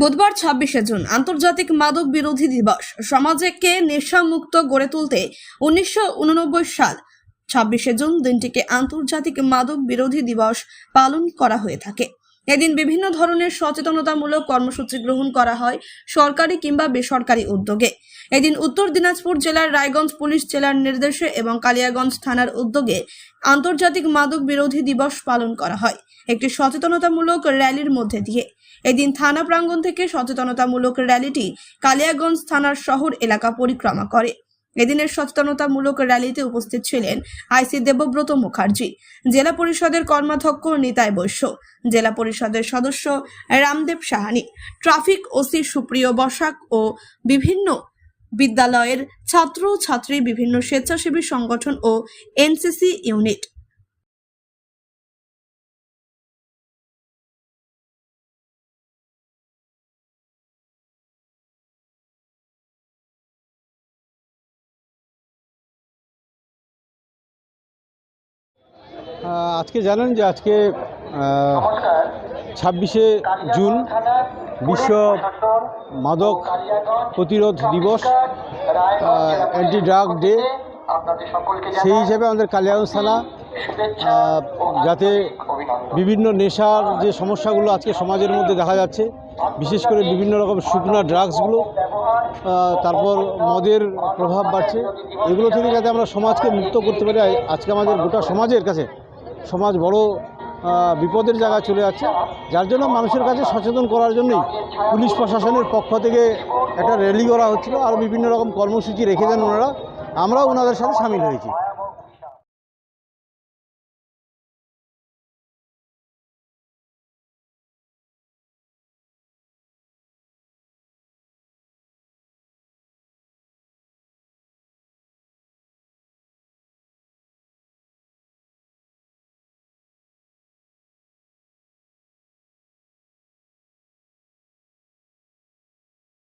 বুধবার ছাব্বিশে জুন আন্তর্জাতিক মাদক বিরোধী দিবস। সমাজকে নেশামুক্ত গড়ে তুলতে উনিশশো উননব্বই সাল ছাব্বিশে জুন দিনটিকে আন্তর্জাতিক মাদক বিরোধী দিবস পালন করা হয়ে থাকে। এদিন বিভিন্ন ধরনের সচেতনতামূলক কর্মসূচি গ্রহণ করা হয় সরকারি কিংবা বেসরকারি উদ্যোগে। এদিন উত্তর দিনাজপুর জেলার রায়গঞ্জ পুলিশ জেলার নির্দেশে এবং কালিয়াগঞ্জ থানার উদ্যোগে আন্তর্জাতিক মাদক বিরোধী দিবস পালন করা হয়। একটি সচেতনতামূলক র্যালির মধ্যে দিয়ে। এদিন থানা প্রাঙ্গণ থেকে সচেতনতামূলক র্যালিটি কালিয়াগঞ্জ থানার শহর এলাকা পরিক্রমা করে। এদিনের সচেতনতামূলক র্যালিতে উপস্থিত ছিলেন আইসি দেবব্রত মুখার্জি, জেলা পরিষদের কর্মাধ্যক্ষ নিতাই বৈশ্য, জেলা পরিষদের সদস্য রামদেব সাহানি, ট্রাফিক ওসি সুপ্রিয় বসাক ও বিভিন্ন বিদ্যালয়ের ছাত্র ছাত্রী বিভিন্ন স্বেচ্ছাসেবী সংগঠন ও এনসিসি ইউনিট। আজকে জানেন যে আজকে ছাব্বিশে জুন বিশ্ব মাদক প্রতিরোধ দিবস অ্যান্টি ড্রাগ ডে সেই হিসেবে আমাদের কালিয়াগঞ্জ থানা যাতে বিভিন্ন নেশার যে সমস্যাগুলো আজকে সমাজের মধ্যে দেখা যাচ্ছে বিশেষ করে বিভিন্ন রকম শুকনা ড্রাগসগুলো তারপর মদের প্রভাব বাড়ছে এগুলো থেকে যাতে আমরা সমাজকে মুক্ত করতে পারি আজকে আমাদের গোটা সমাজের কাছে সমাজ বড় বিপদের জায়গায় চলে যাচ্ছে। যার জন্য মানুষের কাছে সচেতন করার জন্যই পুলিশ প্রশাসনের পক্ষ থেকে একটা র্যালি করা হচ্ছিল, আর বিভিন্ন রকম কর্মসূচি রেখে দেন ওনারা। আমরাও ওনাদের সাথে সামিল হয়েছি।